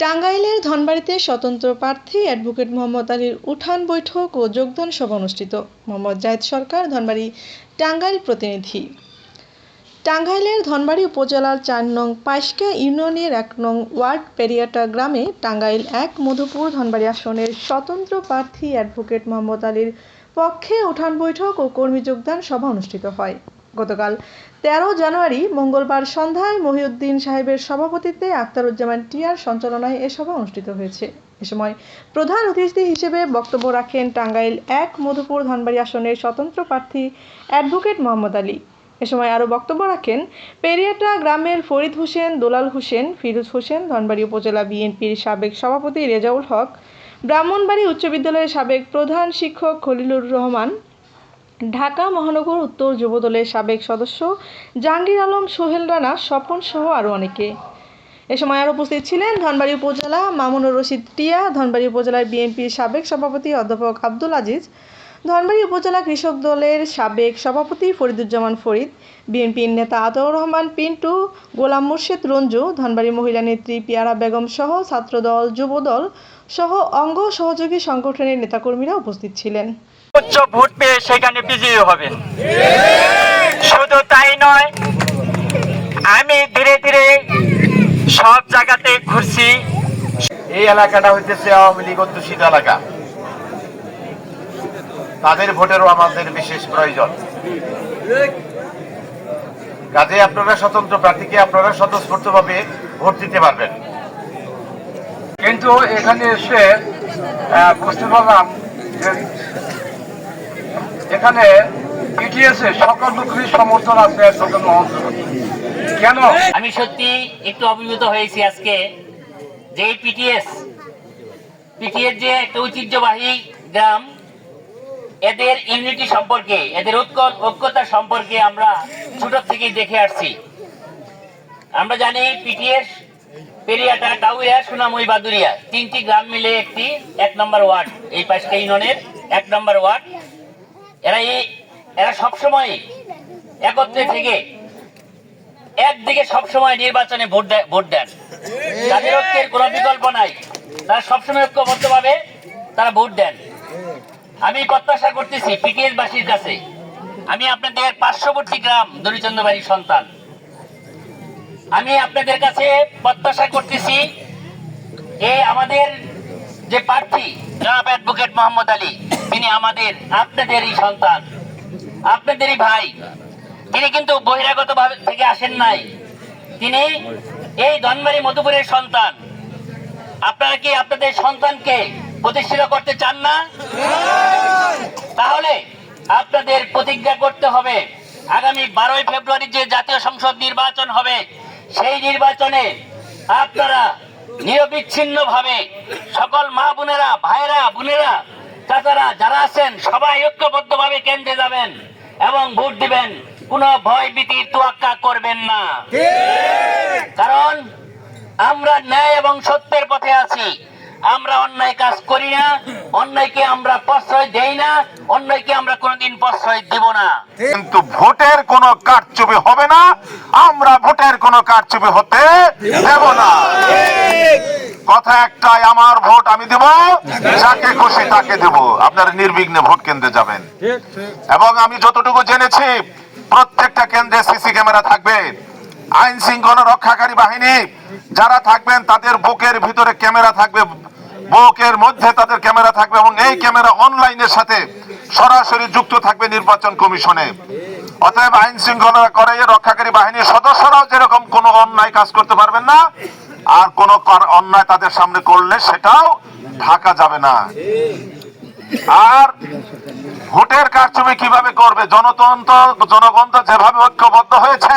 টাঙ্গাইলের ধনবাড়িতে স্বতন্ত্র প্রার্থী অ্যাডভোকেট মোহাম্মদ আলীর উঠান বৈঠক ও যোগদান সভা অনুষ্ঠিত। মোহাম্মদ জায়েদ সরকার ধনবাড়ি টাঙ্গাইল প্রতিনিধি। টাঙ্গাইলের ধনবাড়ি উপজেলার চার নং পাইসকা ইউনিয়নের এক নং ওয়ার্ড পেরিয়াটা গ্রামে টাঙ্গাইল এক মধুপুর ধনবাড়ি আসনের স্বতন্ত্র প্রার্থী অ্যাডভোকেট মোহাম্মদ আলীর পক্ষে উঠান বৈঠক ও কর্মী যোগদান সভা অনুষ্ঠিত হয়। গতকাল তেরো জানুয়ারি মঙ্গলবার সন্ধ্যায় মহিউদ্দিন সাহেবের সভাপতিত্বে আখতারুজ্জামান টিয়ার সঞ্চালনায় এ সভা অনুষ্ঠিত হয়েছে। এ সময় প্রধান অতিথি হিসেবে বক্তব্য রাখেন টাঙ্গাইল এক মধুপুর ধনবাড়ি আসনের স্বতন্ত্র প্রার্থী অ্যাডভোকেট মোহাম্মদ আলী। এ সময় আরও বক্তব্য রাখেন পেরিয়াটা গ্রামের ফরিদ হোসেন, দোলাল হোসেন, ফিরুজ হোসেন, ধনবাড়ি উপজেলা বিএনপির সাবেক সভাপতি রেজাউল হক, ব্রাহ্মণবাড়ি উচ্চ বিদ্যালয়ের সাবেক প্রধান শিক্ষক খলিলুর রহমান ঢাকা মহানগর উত্তর যুবদলের সাবেক সদস্য জাহাঙ্গীর আলম, সোহেল রানা, স্বপন সহ আরও অনেকে। এ সময় আর উপস্থিত ছিলেন ধনবাড়ি উপজেলা মামুনুর রশিদ টিয়া, ধনবাড়ি উপজেলার বিএনপির সাবেক সভাপতি অধ্যাপক আব্দুল আজিজ, ধনবাড়ি উপজেলা কৃষক দলের সাবেক সভাপতি ফরিদুজ্জামান ফরিদ, বিএনপির নেতা আতাউর রহমান, পিন্টু, গোলাম মুর্শেদ রঞ্জু, ধনবাড়ি মহিলা নেত্রী পিয়ারা বেগম সহ ছাত্রদল, যুবদল সহ অঙ্গ সহযোগী সংগঠনের নেতাকর্মীরা উপস্থিত ছিলেন। উচ্চ ভোট পেয়ে সেখানে বিজয়ী হবেন। শুধু তাই নয়, আমি ধীরে ধীরে সব জায়গাতে ঘুরছি। এই এলাকাটা হইতেছে আওয়ামী লীগ অধ্যুষিত এলাকা। তাদের ভোটেরও আমাদের বিশেষ প্রয়োজন। কাজে আপনারা স্বতন্ত্র প্রার্থীকে আপনারা স্বতঃস্ফূর্তভাবে ভোট দিতে পারবেন। কিন্তু এখানে এসে বুঝতে পারলাম এখানে ইটিএস এর সকল লোকেরই সমর্থন আছে একজন কেন? আমি সত্যি একটু অভিভূত হয়েছি আজকে যে পিটিএস পিটিএস যে একটা ঐতিহ্যবাহী গ্রাম, এদের ইউনিটি সম্পর্কে, এদের ঐক্য, ঐক্যতা সম্পর্কে আমরা ছোট থেকে দেখে আসছি। আমরা জানি পিটিএস পেরিয়াটা টাউয়া সুনামুই বাদুরিয়া। তিনটি গ্রাম মিলে একটি, এক নম্বর ওয়ার্ড। এই পাঁচটা ইউনিয়নের এক নম্বর ওয়ার্ড। এরা এই, এরা সবসময় একত্রে থেকে একদিকে সবসময় নির্বাচনে ভোট ভোট দেন। তাদের ঐক্যের কোনো বিকল্প নাই। তারা সবসময় ঐক্যবদ্ধভাবে তারা ভোট দেন। আমি প্রত্যাশা করতেছি পিটিএস বাসীর কাছে, আমি আপনাদের পার্শ্ববর্তী গ্রাম দরিচন্দ্র বাড়ির সন্তান। আমি আপনাদের কাছে প্রত্যাশা করতেছি এই আমাদের যে প্রার্থী, জনাব অ্যাডভোকেট মোহাম্মদ আলী তিনি আমাদের, আপনাদেরই সন্তান, আপনাদেরই ভাই, তিনি কিন্তু বহিরাগত ভাবে থেকে আসেন নাই। তিনি এই ধনবাড়ি মধুপুরের সন্তান। আপনারা কি আপনাদের সন্তানকে প্রতিষ্ঠিত করতে চান না? তাহলে আপনাদের প্রতিজ্ঞা করতে হবে, আগামী বারোই ফেব্রুয়ারি যে জাতীয় সংসদ নির্বাচন হবে, সেই নির্বাচনে আপনারা নিরবিচ্ছিন্ন ভাবে সকল মা বোনেরা ভাইরা বোনেরা চাচারা যারা আছেন, সবাই ঐক্যবদ্ধ ভাবে কেন্দ্রে যাবেন এবং ভোট দিবেন। কোনো ভয় ভীতির তোয়াক্কা করবেন না। কারণ আমরা ন্যায় এবং সত্যের পথে আছি। আমরা অন্যায় কাজ করি না, অন্যায়কে আমরা প্রশ্রয় দেই না, অন্যায়কে আমরা কোনোদিন প্রশ্রয় দেব না। কিন্তু ভোটের কোনো কারচুপি হবে না, আমরা ভোটের কোনো কারচুপি হতে দেব না। কথা একটাই আমার ভোট আমি দেব যাকে খুশি তাকে দেব। আপনারা নির্বিঘ্নে ভোট কেন্দ্রে যাবেন। এবং আমি যতটুকু জেনেছি প্রত্যেকটা কেন্দ্রে সিসি ক্যামেরা থাকবে। আইন শৃঙ্খলা রক্ষাকারী বাহিনী যারা থাকবেন তাদের বুকের ভিতরে ক্যামেরা থাকবে বুকের মধ্যে তাদের ক্যামেরা থাকবে এবং এই ক্যামেরা অনলাইনের সাথে সরাসরি যুক্ত থাকবে নির্বাচন কমিশনে। অতএব আইন শৃঙ্খলা করে রক্ষাকারী বাহিনীর সদস্যরাও যেরকম কোনো অন্যায় কাজ করতে পারবেন না আর কোনো অন্যায় তাদের সামনে করলে সেটাও ঢাকা যাবে না। আর ভোটের কারচুপি কীভাবে করবে? জনতন্ত্র জনগণ তো যেভাবে ঐক্যবদ্ধ হয়েছে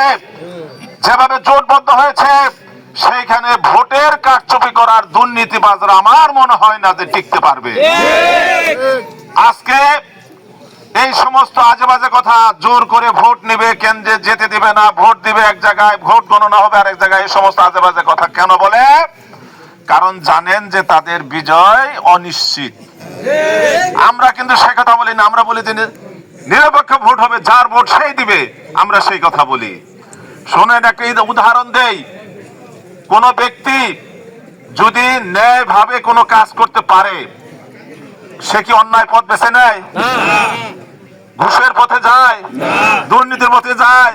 যেভাবে জোটবদ্ধ হয়েছে সেইখানে ভোটের কারচুপি করার দুর্নীতিবাজরা আমার মনে হয় না যে টিকতে পারবে। আজকে এই সমস্ত আজে বাজে কথা জোর করে ভোট নেবে, কেন্দ্রে যেতে দিবে না, ভোট দিবে এক জায়গায়, ভোট গণনা হবে আরেক জায়গায়, এই সমস্ত আজে বাজে কথা কেন বলে? কারণ জানেন যে তাদের বিজয় অনিশ্চিত। আমরা কিন্তু সে কথা বলি না, আমরা বলি যে নিরপেক্ষ ভোট হবে, যার ভোট সেই দিবে, আমরা সেই কথা বলি। শোনেন একটা উদাহরণ দেই। কোন ব্যক্তি যদি ন্যায় ভাবে কোনো কাজ করতে পারে, সে কি অন্যায় পথ বেছে নেয়? ঘুষের পথে যায় দুর্নীতির পথে যায়।